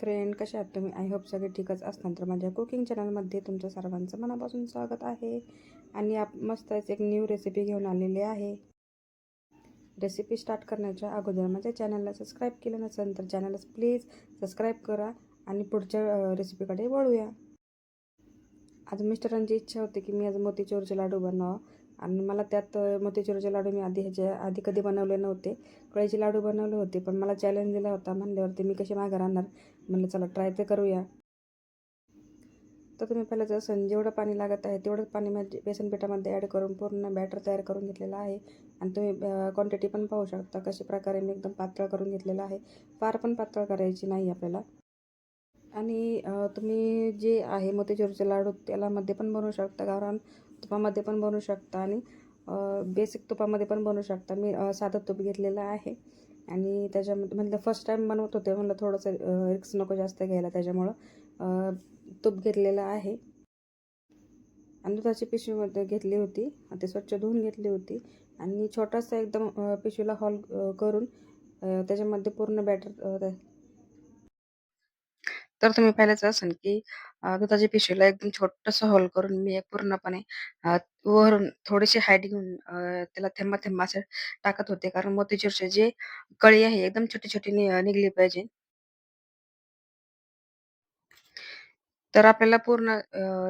Friend कशा आहात तुम्ही? आय होप सगळे ठीकच असणार तर माझ्या कुकिंग चॅनलमध्ये तुमचं सर्वांचं मनापासून स्वागत आहे. आणि आप मस्तच एक न्यू रेसिपी घेऊन आलेली आहे. रेसिपी स्टार्ट करण्याच्या अगोदर माझ्या चॅनलला सबस्क्राईब केलं नसेल तर चॅनलला प्लीज सबस्क्राईब करा आणि पुढच्या रेसिपीकडे वळूया. आज मिस्टरांची इच्छा होती की मी आज मोतीचूरचे लाडू बनवावं. आणि मला त्यात मोतीचूरचे लाडू मी आधी ह्याच्या आधी कधी बनवले नव्हते. कळीचे लाडू बनवले होते पण मला चॅलेंज दिला होता. म्हणल्यावरती मी कसे मागे राहणार म्हणलं चला ट्राय तर करूया. तर तुम्ही पहिलं जसं जेवढं पाणी लागत आहे तेवढंच पाणी माझे बेसन पिठामध्ये ॲड करून पूर्ण बॅटर तयार करून घेतलेला आहे. आणि तुम्ही क्वांटिटी पण पाहू शकता कशा प्रकारे मी एकदम पातळ करून घेतलेलं आहे. फार पण पातळ करायची नाही आपल्याला. आणि तुम्ही जे आहे मोतीचूरचे लाडू त्यालामध्ये पण बनवू शकता कारण तुपामध्ये पण बनवू शकता आणि बेसिक तुपामध्ये पण बनवू शकता. मी साधं तूप घेतलेलं आहे आणि त्याच्यामध्ये म्हणलं फर्स्ट टाईम बनवत होते म्हटलं थोडंसं रिक्स नको जास्त घ्यायला त्याच्यामुळं तूप घेतलेलं आहे. आणि दुधाची पिशवीमध्ये घेतली होती ते स्वच्छ धुवून घेतली होती आणि छोटासा एकदम पिशवीला हॉल करून त्याच्यामध्ये पूर्ण बॅटर तर तुम्ही पाहिलंच असेल की दुधाच्या पिशवीला एकदम छोटंसं होल करून मी एक पूर्णपणे वरून थोडीशी हाईट घेऊन त्याला थेंबा थेंबा असं टाकत होते. कारण मोतीचूरचे जे कळी आहे एकदम छोटी छोटी निघली पाहिजे. तर आपल्याला पूर्ण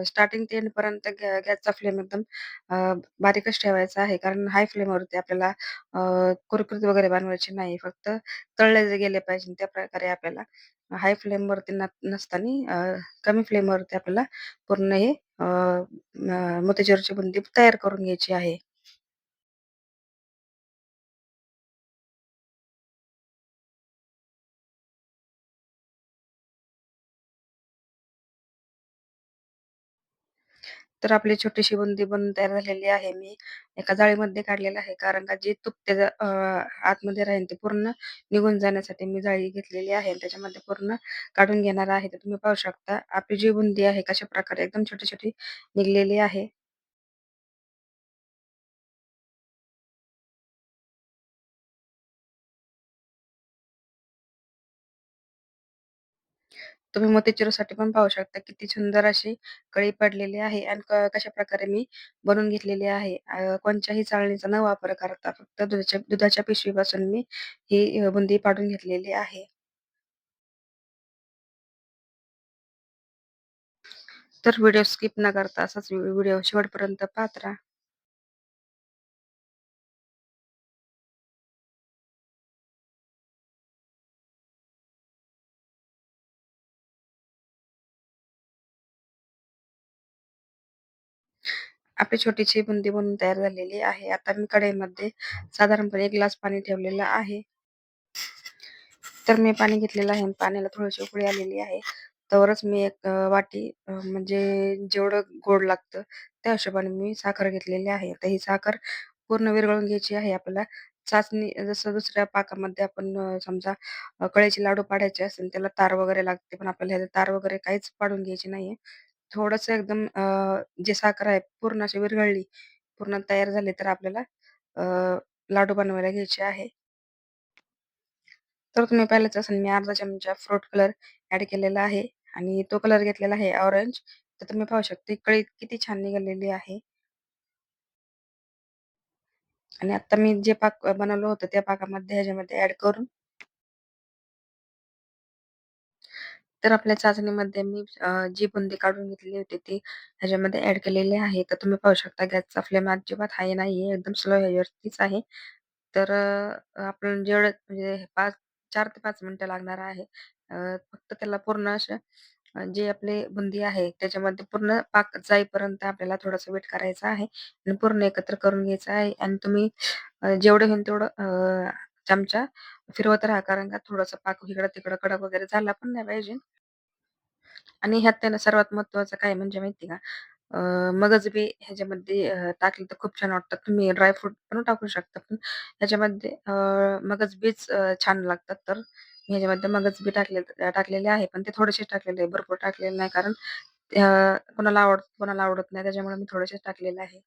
स्टार्टिंग ते एंडपर्यंत गॅसचा फ्लेम एकदम बारीकच ठेवायचा आहे. कारण हाय फ्लेमवरती आपल्याला कुरकुरीत वगैरे बनवायची नाही. फक्त तळले गेले पाहिजे त्या प्रकारे आपल्याला हाय फ्लेमवरती नसताना कमी फ्लेमवरती आपल्याला पूर्ण हे मोतीचूरची बुंदी तयार करून घ्यायची आहे. तर आपली छोटीशी बुंदी बनून तयार झालेली आहे. मी एका जाळीमध्ये काढलेलं आहे. कारण का जे तूप त्याच्या आतमध्ये राहील ते पूर्ण निघून जाण्यासाठी मी जाळी घेतलेली आहे त्याच्यामध्ये पूर्ण काढून घेणार आहे. तर तुम्ही पाहू शकता आपली जी बुंदी आहे कशा प्रकारे एकदम छोटी-छोटी निघलेली आहे. तुम्ही मोतीचूरसाठी पण पाहू शकता किती सुंदर अशी कळी पडलेली आहे आणि कशा प्रकारे मी बनवून घेतलेली आहे. कोणत्याही चाळणीचा न वापर करता फक्त दुधाच्या दुधाच्या पिशवीपासून मी ही बुंदी पाडून घेतलेली आहे. तर व्हिडिओ स्किप न करता असाच व्हिडिओ शेवटपर्यंत पाहत राहा. आपली छोटीशी बुंदी बनून तयार झालेली आहे. आता मी कढईमध्ये साधारणपणे एक ग्लास पाणी ठेवलेलं आहे. तर मी पाणी घेतलेलं आहे पाण्याला थोडीशी उकळी आलेली आहे. तरच मी एक वाटी म्हणजे जेवढं गोड लागतं त्या हिशोबाने मी साखर घेतलेली आहे. तर ही साखर पूर्ण विरघळून घ्यायची आहे आपल्याला. चाचणी जसं दुसऱ्या पाकामध्ये आपण समजा कळ्याचे लाडू पाडायचे असेल त्याला तार वगैरे लागते, पण आपल्याला तार वगैरे काहीच पाडून घ्यायची नाहीये. थोडंसं एकदम जे साखर आहे पूर्ण अशी विरघळली, पूर्ण तयार झाली तर आपल्याला लाडू बनवायला घ्यायचे आहे. तर तुम्ही पाहिलंच असेल मी अर्धा चमचा फ्रूट कलर ॲड केलेला आहे आणि तो कलर घेतलेला आहे ऑरेंज. तर तुम्ही पाहू शकता कळी किती छान निघालेली आहे. आणि आता मी जे पाक बनवलं होतं त्या पाकामध्ये ह्याच्यामध्ये ॲड करून तर आपल्या चाचणीमध्ये मी जी बुंदी काढून घेतली होती ती ह्याच्यामध्ये ॲड केलेली आहे. तर तुम्ही पाहू शकता गॅसचा फ्लेम अजिबात हाय नाहीये. एकदम स्लो ह्याच्यावरतीच आहे. तर आपण जेवढं म्हणजे 5 4 ते 5 मिनिटं लागणार आहे. फक्त त्याला पूर्ण असं जे आपली बुंदी आहे त्याच्यामध्ये पूर्ण पाक जाईपर्यंत आपल्याला थोडासा वेट करायचं आहे आणि पूर्ण एकत्र करून घ्यायचं आहे आणि तुम्ही जेवढं होईल तेवढं चमचा फिरवत राहा कारण का थोडासा पाक इकडं-तिकडं कडक वगैरे झाला पण नाही पाहिजे. आणि ह्यात त्यानं सर्वात महत्वाचं काय म्हणजे माहिती का? मगज बी ह्याच्यामध्ये टाकले तर खूप छान वाटतात. तुम्ही ड्रायफ्रूट पण टाकू शकता. पण ह्याच्यामध्ये मगज बीच छान लागतात. तर मी ह्याच्यामध्ये मगज बी टाकले टाकलेले आहे. पण ते थोडेसे टाकलेले आहे. भरपूर टाकलेले नाही कारण कोणाला आवडत कोणाला आवडत नाही. त्याच्यामुळे मी थोडेसे टाकलेले आहे.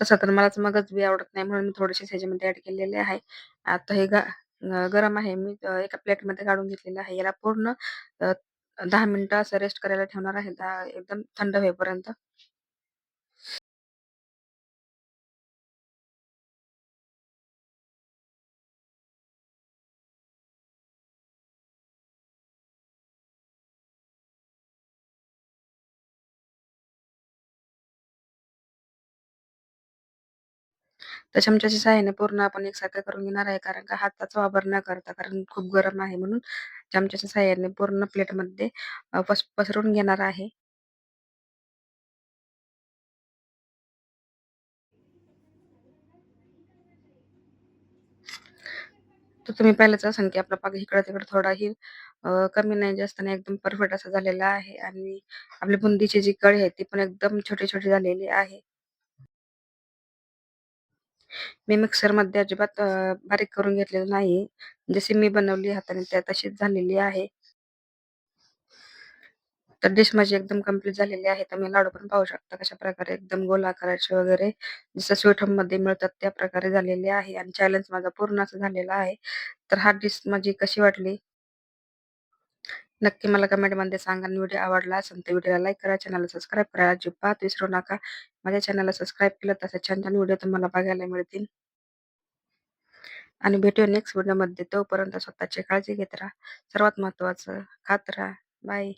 तसं तर मलाच मगज बी आवडत नाही म्हणून मी थोडेसेच ह्याच्यामध्ये ऍड केलेले आहे. आता हे गा अ, गरम आहे. मी अ, एका प्लेटमध्ये काढून घेतलेलं आहे. याला पूर्ण अ, 10 मिनिटं असं रेस्ट करायला ठेवणार आहे. 10 एकदम थंड होईपर्यंत. तर चमच्याच्या सहाय्याने पूर्ण आपण एकसारखं करून घेणार आहे. कारण का हाताचा वापर न करता कारण खूप गरम आहे म्हणून चमच्याच्या सहाय्याने पूर्ण प्लेटमध्ये पस पसरून घेणार आहे. तर तुम्ही पाहिलंच असेल की आपला पाक इकडं-तिकडं थोडाही कमी नाही, जास्त नाही, एकदम परफेक्ट असा झालेला आहे आणि आपली बुंदीची जी कळी आहे ती पण एकदम छोटी-छोटी झालेली आहे. मी मिक्सरमध्ये अजिबात अ, बारीक करून घेतलेलं नाही. जशी मी बनवली हाताने त्या तशीच झालेली आहे. तर डिश माझी एकदम कंप्लीट झालेली आहे. तर मी लाडू पण पाहू शकता कशा प्रकारे एकदम गोल आकाराचे वगैरे जसं स्वीट होममध्ये मिळतात त्या प्रकारे झालेले आहे आणि चॅलेंज माझा पूर्ण असं झालेला आहे. तर हा डिश माझी कशी वाटली? नक्की मला कमेंटमध्ये सांगा आणि व्हिडिओ आवडला असेल तर व्हिडिओला लाईक करा, चॅनलला सबस्क्राईब करा. अजिबात विसरू नका. माझ्या चॅनलला सबस्क्राईब केलं तसं छान-छान व्हिडिओ तुम्हाला बघायला मिळतील. आणि भेटूया नेक्स्ट व्हिडिओमध्ये. तोपर्यंत स्वतःची काळजी घेत राहा. सर्वात महत्त्वाचं खात राहा. बाय.